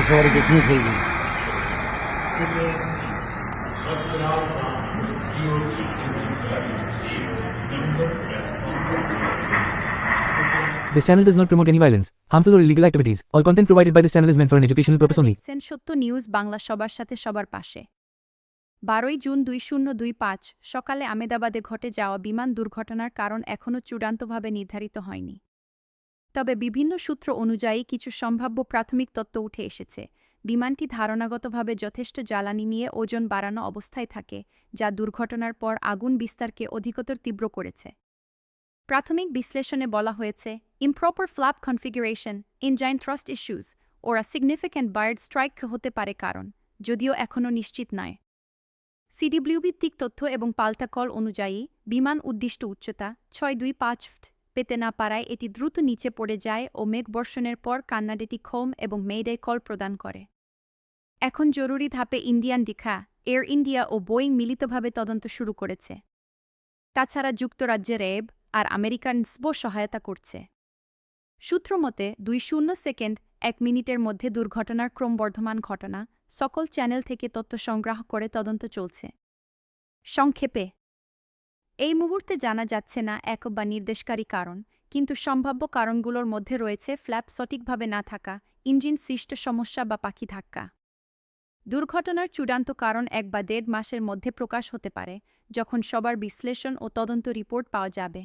की सवारी कितनी चाहिए This channel does not promote any violence, harmful or illegal activities. All content provided by this channel is meant for an educational purpose only. দেখছেন সত্য news Bangla সবার সাথে সবার পাশে বারোই জুন দুই শূন্য দুই পাঁচ সকালে আমেদাবাদে ঘটে যাওয়া বিমান দুর্ঘটনার কারণ এখনও চূড়ান্তভাবে নির্ধারিত হয়নি তবে বিভিন্ন সূত্র অনুযায়ী কিছু সম্ভাব্য প্রাথমিক তত্ত্ব উঠে এসেছে। বিমানটি ধারণাগতভাবে যথেষ্ট জ্বালানি নিয়ে ওজন বাড়ানো অবস্থায় থাকে যা দুর্ঘটনার পর আগুন বিস্তারকে অধিকতর তীব্র করেছে। প্রাথমিক বিশ্লেষণে বলা হয়েছে flap configuration, engine thrust issues, or a significant bird strike হতে পারে কারণ যদিও এখনও নিশ্চিত নয়। সিডিব্লিউ ভিত্তিক তথ্য এবং পাল্টা কল অনুযায়ী বিমান উদ্দিষ্ট উচ্চতা ছয় দুই পাঁচ পেতে না পারায় এটি দ্রুত নিচে পড়ে যায় ও মেঘবর্ষণের পর কান্নাডেটি খোম এবং মেয়েডে কল প্রদান করে। এখন জরুরি ধাপে ইন্ডিয়ান দিখা এয়ার ইন্ডিয়া ও বোয়িং মিলিতভাবে তদন্ত শুরু করেছে। তাছাড়া যুক্তরাজ্যের রেব আর আমেরিকান স্বো সহায়তা করছে। সূত্রমতে দুই শূন্য সেকেন্ড, এক মিনিটের মধ্যে দুর্ঘটনার ক্রমবর্ধমান ঘটনা সকল চ্যানেল থেকে তথ্য সংগ্রহ করে তদন্ত চলছে। সংক্ষেপে এই মুহূর্তে জানা যাচ্ছে না এক বা নির্দেশকারী কারণ, কিন্তু সম্ভাব্য কারণগুলোর মধ্যে রয়েছে ফ্ল্যাপ সঠিকভাবে না থাকা, ইঞ্জিন সৃষ্ট সমস্যা বা পাখি ধাক্কা। দুর্ঘটনার চূড়ান্ত কারণ এক বা দেড় মাসের মধ্যে প্রকাশ হতে পারে, যখন সবার বিশ্লেষণ ও তদন্ত রিপোর্ট পাওয়া যাবে।